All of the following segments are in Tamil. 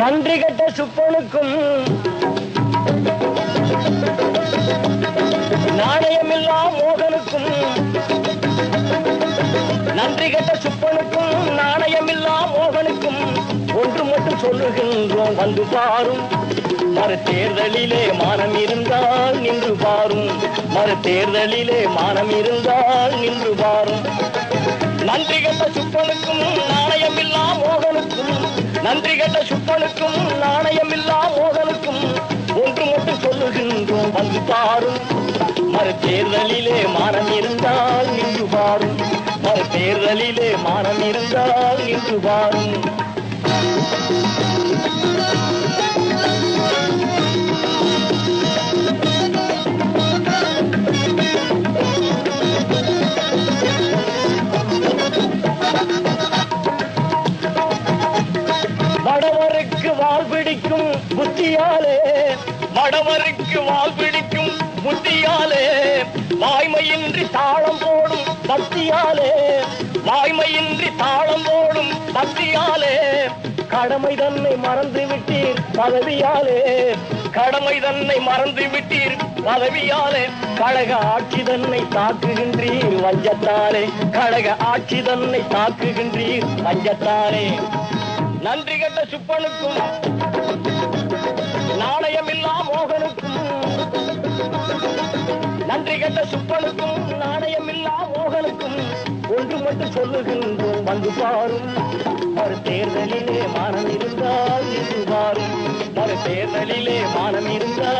நன்றி கட்ட சுப்பனுக்கும். நாணயமில்லா மோகனுக்கும். நன்றி கட்ட சுப்பனுக்கும் நாணயமில்லா மோகனுக்கும். ஒன்று மட்டும் சொல்லுகின்றோம் வந்து பாரும். மறு தேர்தலிலே மானம் இருந்தால் நின்று பாரும். மறு தேர்தலிலே மானம் இருந்தால் நின்று பாரும். நன்றி கட்ட சுப்பனுக்கும் நாணயமில்லா மோகனுக்கும். நன்றி கட்ட சுப்பனுக்கும் நாணயமில்லா மோகனுக்கும் ஒன்று மட்டும் சொல்லுகின்றோம் வந்து பாரும். மறு தேர்தலிலே மானம் இருந்தால் நின்று பாரும். மறு தேர்தலிலே மானம் இருந்தால் நின்று பாரும். வடவருக்கு வால் பிடிக்கும் புத்தியாலே. வடவருக்கு வால் பிடிக்கும் புத்தியாலே. வாய்மையின்றி தாளம் போடும் பக்தியாலே. வாய்மையின்றி தாளம் போடும் பக்தியாலே. கடமை தன்னை மறந்து விட்டீர் பதவியாலே. கடமை தன்னை மறந்து விட்டீர் பதவியாலே. கழக ஆட்சி தன்னை தாக்குகின்றீர் வஞ்சத்தாலே. கழக ஆட்சி தன்னை தாக்குகின்றீர் வஞ்சத்தாலே. நன்றி கட்ட சுப்பனுக்கும் நாணயமில்லா மோகனுக்கும். நன்றி கட்ட சுப்பனுக்கும் நாணயமில்லா மோகனுக்கும். ஒன்று மட்டும் சொல்லுகின்றோம் வந்து பாரும். மறு தேர்தலிலே மானம் இருந்தால் இன்று பாரும். மறு தேர்தலிலே மானம் இருந்தால்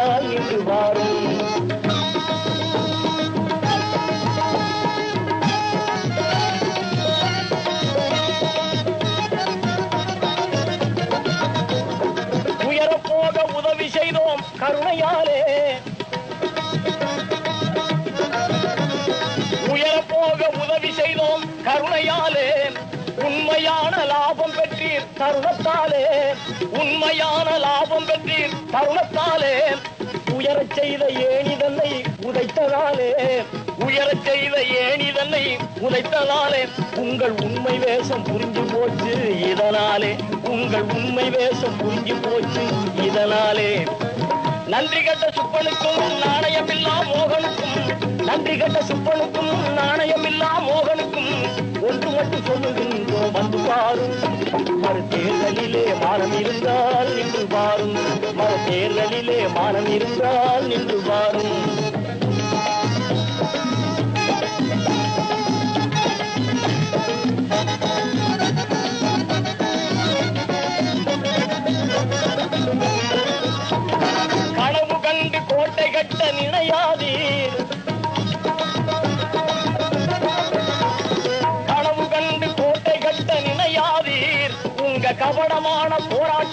உதவி செய்தோம் கருணையாலே. உண்மையான லாபம் பெற்றீர் தருணத்தாலே உண்மையான லாபம் பெற்றீர் தருணத்தாலே உயரச் செய்த ஏனிதன்னை உதைத்ததாலே உயரச் செய்த ஏனிதன்னை உதைத்ததாலே உங்கள் உண்மை வேஷம் புரிஞ்சு போச்சு இதனாலே. உங்கள் உண்மை வேஷம் புரிஞ்சு போச்சு இதனாலே. நன்றி கட்ட சுப்பனுக்கும் நாணயமில்லா மோகனுக்கும். நன்றி கட்ட சுப்பனுக்கும் எல்லா மோகனுக்கும் ஒன்று மட்டும் சொல்லுகின்றோம். வந்து பாரும். மறு தேர்தலிலே மானம் இருந்தால் நின்று பாரும். மறு தேர்தலிலே மானம் இருந்தால் நின்று பாரும். கனவு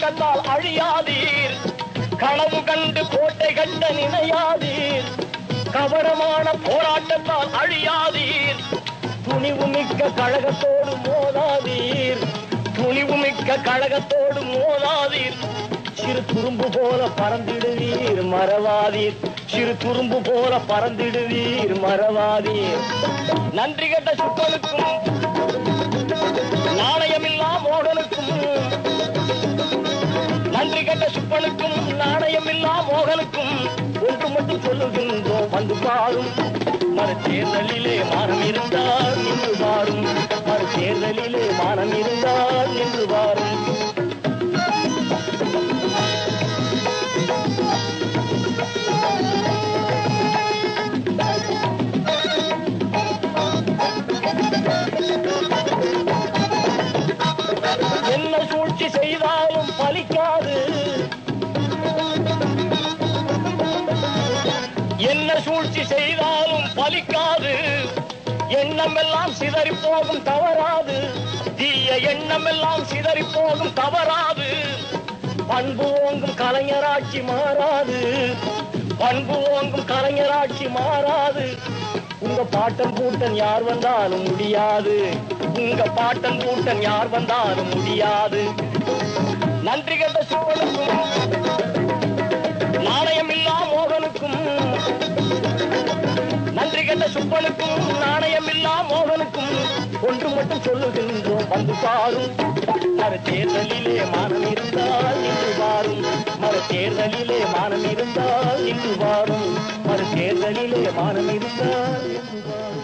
கண்டால் அழியாதீர். களவு கண்டு கோட்டை கட்ட நினையாதீர். கவரமான போராட்டத்தால் அழியாதீர். துணிவு மிக்க கழகத்தோடு மோதாதீர். துணிவு மிக்க கழகத்தோடு மோதாதீர். சிறு துரும்பு போல பறந்திடுவீர் மறவாதீர். சிறு துரும்பு போல பறந்திடுவீர் மறவாதீர். நன்றி கட்ட சுக்கனுக்கும் நாணயமில்லா மோகனுக்கும் சுப்பனுக்கும் நாணயம் இல்லா மோகனுக்கும் ஒன்று மட்டும் சொல்லுகின்றோம். வந்து பாரும். மறுதேர்தலிலே மானம் இருந்தால் நின்று பாரும் மறுதேர்தலிலே மானம் இருந்தால் நின்று பாரும் என்ன சூழ்ச்சி செய்தாலும் பலிக்காது. பலிக்காது. எண்ணமெல்லாம் சிதறி போகும் தவறாது. தீய எண்ணமெல்லாம் சிதறி போகும் தவறாது. பண்பு ஓங்கும் கலைஞராட்சி மாறாது. பண்பு ஓங்கும் கலைஞராட்சி மாறாது. உங்க பாட்டன் கூட்டன் யார் வந்தாலும் முடியாது. உங்க பாட்டன் கூட்டன் யார் வந்தாலும் முடியாது. நன்றி கட்ட சோழனுக்கும் மோகனுக்கும் ஒன்று மட்டும் சொல்லுகின்றோம். வந்து பாரும். மர தேர்தலிலே மானம் இருந்தால் இன்று வாரும். மர தேர்தலிலே மானம் இருந்தால் இன்று வாரும். மர தேர்தலிலே மானம் இருந்தால் இன்று வாரும்.